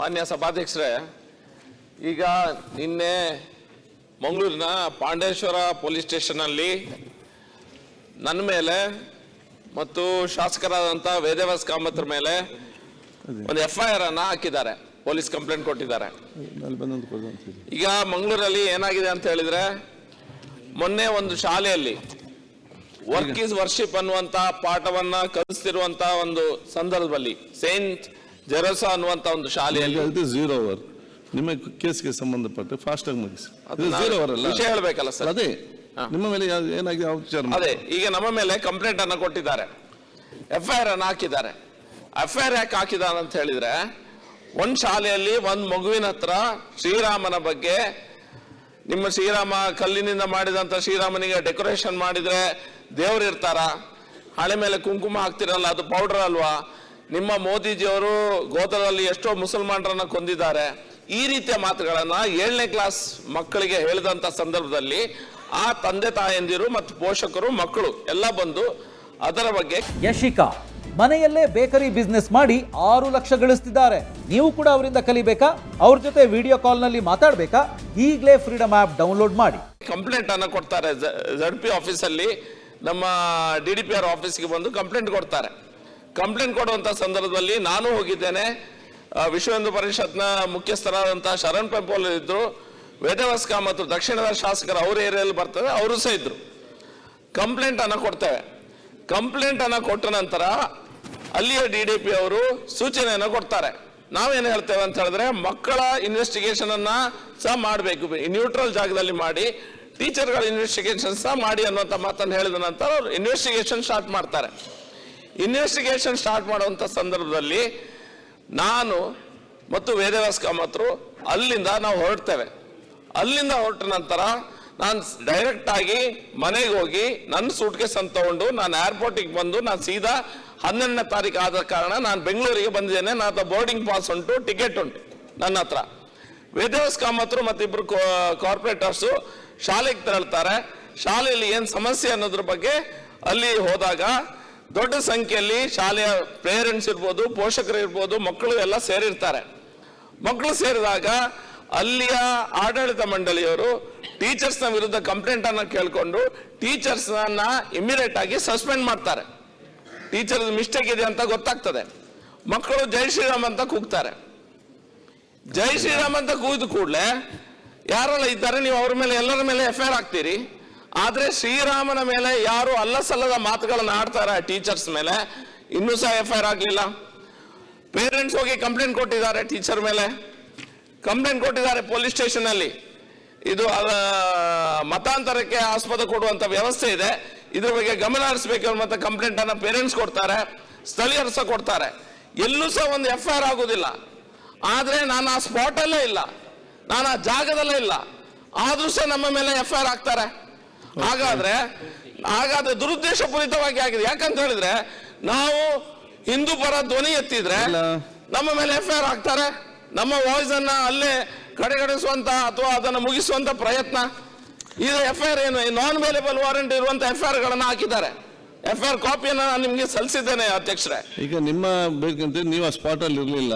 ಮಾನ್ಯ ಸಭಾಧ್ಯಕ್ಷರೇ ಈಗ ನಿನ್ನೆ ಮಂಗಳೂರಿನ ಪಾಂಡೇಶ್ವರ ಪೊಲೀಸ್ ಸ್ಟೇಷನ್ನಲ್ಲಿ ನನ್ನ ಮೇಲೆ ಮತ್ತು ಶಾಸಕರಾದಂಥ ವೇದವ್ಯಾಸ್ ಕಾಮತ್ರ ಮೇಲೆ ಒಂದು ಎಫ್ ಐ ಆರ್ ಅನ್ನ ಹಾಕಿದ್ದಾರೆ ಪೊಲೀಸ್ ಕಂಪ್ಲೇಂಟ್ ಕೊಟ್ಟಿದ್ದಾರೆ. ಈಗ ಮಂಗಳೂರಲ್ಲಿ ಏನಾಗಿದೆ ಅಂತ ಹೇಳಿದ್ರೆ ಮೊನ್ನೆ ಒಂದು ಶಾಲೆಯಲ್ಲಿ ವರ್ಕ್ ಈಸ್ ವರ್ಷಿಪ್ ಅನ್ನುವಂತ ಪಾಠವನ್ನ ಕಲಿಸ್ತಿರುವಂತಹ ಒಂದು ಸಂದರ್ಭದಲ್ಲಿ ಸೇಂಟ್ ಜೆರೋಸಾ ಅನ್ನುವಂತ ಒಂದು ಶಾಲೆಯಲ್ಲಿ ಇದು ಝೀರೋ ಅವರ್ ನಿಮ್ಮ ಕೇಸ್ಗೆ ಸಂಬಂಧಪಟ್ಟ ಫಾಸ್ಟ್ ಆಗಿ ಮುಗಿಸಿ. ಝೀರೋ ಅವರ್ ಅಲ್ಲ? ವಿಷಯ ಹೇಳ್ಬೇಕಲ್ಲ ಸರ್. ಅದೇ. ನಿಮ್ಮ ಮೇಲೆ ಏನಾಗಿದೆ ಯಾವ ವಿಚಾರ ಅದೇ ಈಗ ನಮ್ಮ ಮೇಲೆ ಕಂಪ್ಲೇಂಟ್ ಅನ್ನ ಕೊಟ್ಟಿದ್ದಾರೆ. ಎಫ್ ಐ ಆರ್ ಅನ್ನ ಹಾಕಿದ್ದಾರೆ. ಎಫ್ ಐ ಆರ್ ಯಾಕೆ ಹಾಕಿದ್ದಾರೆ ಅಂತ ಹೇಳಿದ್ರೆ ಒಂದ್ ಶಾಲೆಯಲ್ಲಿ ಒಂದ್ ಮಗುವಿನ ಹತ್ರ ಶ್ರೀರಾಮನ ಬಗ್ಗೆ ನಿಮ್ಮ ಶ್ರೀರಾಮ ಕಲ್ಲಿನಿಂದ ಮಾಡಿದಂತ ಶ್ರೀರಾಮನಿಗೆ ಡೆಕೋರೇಷನ್ ಮಾಡಿದ್ರೆ ದೇವ್ರು ಇರ್ತಾರ? ಹಳೆ ಮೇಲೆ ಕುಂಕುಮ ಹಾಕ್ತಿರಲ್ಲ ಅದು ಪೌಡರ್ ಅಲ್ವಾ? ನಿಮ್ಮ ಮೋದಿಜಿಯವರು ಗೋತ್ರದಲ್ಲಿ ಎಷ್ಟೋ ಮುಸಲ್ಮಾನರನ್ನ ಕೊಂದಿದ್ದಾರೆ. ಈ ರೀತಿಯ ಮಾತುಗಳನ್ನು ಏಳನೇ ಕ್ಲಾಸ್ ಮಕ್ಕಳಿಗೆ ಹೇಳಿದಂತ ಸಂದರ್ಭದಲ್ಲಿ ಆ ತಂದೆ ತಾಯಂದಿರು ಮತ್ತು ಪೋಷಕರು ಮಕ್ಕಳು ಎಲ್ಲ ಬಂದು ಅದರ ಬಗ್ಗೆ ಯಶಿಕಾ ಮನೆಯಲ್ಲೇ ಬೇಕರಿ ಬಿಸ್ನೆಸ್ ಮಾಡಿ ಆರು ಲಕ್ಷ ಗಳಿಸ್ತಿದ್ದಾರೆ. ನೀವು ಕೂಡ ಅವರಿಂದ ಕಲಿಬೇಕಾ? ಅವ್ರ ಜೊತೆ ವಿಡಿಯೋ ಕಾಲ್ನಲ್ಲಿ ಮಾತಾಡಬೇಕಾ? ಈಗಲೇ ಫ್ರೀಡಮ್ ಆ್ಯಪ್ ಡೌನ್ಲೋಡ್ ಮಾಡಿ. ಕಂಪ್ಲೇಂಟ್ ಅನ್ನು ಕೊಡ್ತಾರೆ. ಜಡ್ ಪಿ ಆಫೀಸಲ್ಲಿ ನಮ್ಮ ಡಿ ಡಿ ಪಿ ಆರ್ ಆಫೀಸ್ಗೆ ಬಂದು ಕಂಪ್ಲೇಂಟ್ ಕೊಡ್ತಾರೆ. ಕಂಪ್ಲೇಂಟ್ ಕೊಡುವಂತ ಸಂದರ್ಭದಲ್ಲಿ ನಾನು ಹೋಗಿದ್ದೇನೆ. ವಿಶ್ವ ಹಿಂದೂ ಪರಿಷತ್ನ ಮುಖ್ಯಸ್ಥರಾದಂಥ ಶರಣ್ ಪೆಂಪೋಲ್ ಇದ್ರು. ವೇದವಸ್ಕ ಮತ್ತು ದಕ್ಷಿಣದ ಶಾಸಕರ ಅವ್ರ ಏರಿಯಲ್ಲಿ ಬರ್ತದೆ, ಅವರು ಸಹ ಇದ್ರು. ಕಂಪ್ಲೇಂಟ್ ಅನ್ನ ಕೊಡ್ತೇವೆ. ಕಂಪ್ಲೇಂಟ್ ಅನ್ನ ಕೊಟ್ಟ ನಂತರ ಅಲ್ಲಿಯ ಡಿ ಡಿ ಪಿ ಅವರು ಸೂಚನೆಯನ್ನು ಕೊಡ್ತಾರೆ. ನಾವೇನು ಹೇಳ್ತೇವೆ ಅಂತ ಹೇಳಿದ್ರೆ ಮಕ್ಕಳ ಇನ್ವೆಸ್ಟಿಗೇಷನ್ ಅನ್ನ ಸಹ ಮಾಡಬೇಕು. ನ್ಯೂಟ್ರಲ್ ಜಾಗದಲ್ಲಿ ಮಾಡಿ ಟೀಚರ್ಗಳ ಇನ್ವೆಸ್ಟಿಗೇಷನ್ ಸಹ ಮಾಡಿ ಅನ್ನುವಂಥ ಮಾತನ್ನು ಹೇಳಿದ ನಂತರ ಅವರು ಇನ್ವೆಸ್ಟಿಗೇಷನ್ ಸ್ಟಾರ್ಟ್ ಮಾಡ್ತಾರೆ. ಇನ್ವೆಸ್ಟಿಗೇಷನ್ ಸ್ಟಾರ್ಟ್ ಮಾಡುವಂಥ ಸಂದರ್ಭದಲ್ಲಿ ನಾನು ಮತ್ತು ವೇದವ್ಯಾಸ ಕಾಮತ್ರು ಅಲ್ಲಿಂದ ನಾವು ಹೊರಡ್ತೇವೆ. ಅಲ್ಲಿಂದ ಹೊರಟ ನಂತರ ನಾನು ಡೈರೆಕ್ಟ್ ಆಗಿ ಮನೆಗೆ ಹೋಗಿ ನನ್ನ ಸೂಟ್ಕೇಸ್ ಅಂತ ತಗೊಂಡು ನಾನು ಏರ್ಪೋರ್ಟಿಗೆ ಬಂದು ನಾನು ಸೀದಾ ಹನ್ನೆರಡನೇ ತಾರೀಕು ಆದ ಕಾರಣ ನಾನು ಬೆಂಗಳೂರಿಗೆ ಬಂದಿದ್ದೇನೆ. ನನ್ನ ಹತ್ರ ಬೋರ್ಡಿಂಗ್ ಪಾಸ್ ಉಂಟು ಟಿಕೆಟ್ ಉಂಟು ನನ್ನ ಹತ್ರ. ವೇದವ್ಯಾಸ ಕಾಮತ್ರು ಮತ್ತಿಬ್ರು ಕಾರ್ಪೊರೇಟರ್ಸು ಶಾಲೆಗೆ ತೆರಳ್ತಾರೆ. ಶಾಲೆಯಲ್ಲಿ ಏನು ಸಮಸ್ಯೆ ಅನ್ನೋದ್ರ ಬಗ್ಗೆ ಅಲ್ಲಿ ಹೋದಾಗ ದೊಡ್ಡ ಸಂಖ್ಯೆಯಲ್ಲಿ ಶಾಲೆಯ ಪೇರೆಂಟ್ಸ್ ಇರ್ಬೋದು, ಪೋಷಕರು ಇರ್ಬೋದು, ಮಕ್ಕಳು ಎಲ್ಲ ಸೇರಿರ್ತಾರೆ. ಮಕ್ಕಳು ಸೇರಿದಾಗ ಅಲ್ಲಿಯ ಆಡಳಿತ ಮಂಡಳಿಯವರು ಟೀಚರ್ಸ್ನ ವಿರುದ್ಧ ಕಂಪ್ಲೇಂಟ್ ಅನ್ನ ಕೇಳಿಕೊಂಡು ಟೀಚರ್ಸ್ ಅನ್ನ ಇಮಿಡಿಯೇಟ್ ಆಗಿ ಸಸ್ಪೆಂಡ್ ಮಾಡ್ತಾರೆ. ಟೀಚರ್ ಮಿಸ್ಟೇಕ್ ಇದೆ ಅಂತ ಗೊತ್ತಾಗ್ತದೆ. ಮಕ್ಕಳು ಜೈ ಶ್ರೀರಾಮ್ ಅಂತ ಕೂಗ್ತಾರೆ. ಜೈ ಶ್ರೀರಾಮ್ ಅಂತ ಕೂಗಿದ ಕೂಡಲೇ ಯಾರೆಲ್ಲ ಇದ್ದಾರೆ, ನೀವು ಅವ್ರ ಮೇಲೆ ಎಲ್ಲರ ಮೇಲೆ ಎಫ್ ಐ ಆರ್ ಹಾಕ್ತೀರಿ? ಆದ್ರೆ ಶ್ರೀರಾಮನ ಮೇಲೆ ಯಾರು ಅಲ್ಲ ಸಲ್ಲದ ಮಾತುಗಳನ್ನ ಆಡ್ತಾರೆ ಟೀಚರ್ಸ್ ಮೇಲೆ? ಇನ್ನೂ ಸಹ ಎಫ್ ಐ ಆರ್ ಆಗಲಿಲ್ಲ. ಪೇರೆಂಟ್ಸ್ ಹೋಗಿ ಕಂಪ್ಲೇಂಟ್ ಕೊಟ್ಟಿದ್ದಾರೆ ಟೀಚರ್ ಮೇಲೆ. ಕಂಪ್ಲೇಂಟ್ ಕೊಟ್ಟಿದ್ದಾರೆ ಪೊಲೀಸ್ ಸ್ಟೇಷನ್ ಅಲ್ಲಿ ಇದು ಮತಾಂತರಕ್ಕೆ ಆಸ್ಪದ ಕೊಡುವಂತ ವ್ಯವಸ್ಥೆ ಇದೆ. ಇದ್ರ ಬಗ್ಗೆ ಗಮನ ಹರಿಸಬೇಕು ಅನ್ನುವಂಥ ಕಂಪ್ಲೇಂಟ್ ಅನ್ನ ಪೇರೆಂಟ್ಸ್ ಕೊಡ್ತಾರೆ, ಸ್ಥಳೀಯರು ಸಹ ಕೊಡ್ತಾರೆ. ಎಲ್ಲೂ ಸಹ ಒಂದು ಎಫ್ ಐ ಆರ್ ಆಗೋದಿಲ್ಲ. ಆದರೆ ನಾನು ಆ ಸ್ಪಾಟ್ ಅಲ್ಲೇ ಇಲ್ಲ. ನಾನು ಆ ಜಾಗದಲ್ಲೇ ಇಲ್ಲ. ಆದರೂ ಸಹ ನಮ್ಮ ಮೇಲೆ ಎಫ್ ಐ ಆರ್ ಹಾಕ್ತಾರೆ. ಹಾಗಾದ್ರೆ ಹಾಗಾದ್ರೆ ದುರುದ್ದೇಶಪೂರಿತವಾಗಿ ಆಗಿದೆ. ಯಾಕಂತ ಹೇಳಿದ್ರೆ ನಾವು ಹಿಂದೂ ಪರ ಧ್ವನಿ ಎತ್ತಿದ್ರೆ ನಮ್ಮ ಮೇಲೆ ಎಫ್ ಐ ಆರ್ ಹಾಕ್ತಾರೆ. ನಮ್ಮ ವಾಯ್ಸ್ ಅನ್ನ ಅಲ್ಲೇ ಕಡೆಗಣಿಸುವಂತ ಅಥವಾ ಅದನ್ನು ಮುಗಿಸುವಂತ ಪ್ರಯತ್ನ. ಈಗ ಎಫ್ ಐ ಆರ್ ಏನು ನಾನ್ ವೇಲೇಬಲ್ ವಾರಂಟ್ ಇರುವಂತ ಎಫ್ ಐ ಆರ್ ಗಳನ್ನ ಹಾಕಿದ್ದಾರೆ. ಎಫ್ ಐ ಆರ್ ಕಾಪಿಯನ್ನು ನಾನು ನಿಮ್ಗೆ ಸಲ್ಲಿಸಿದ್ದೇನೆ ಅಧ್ಯಕ್ಷರೇ. ಈಗ ನಿಮ್ಮ ಬೇಕಂತ ನೀವು ಆ ಸ್ಪಾಟ್ ಅಲ್ಲಿ ಇರ್ಲಿಲ್ಲ.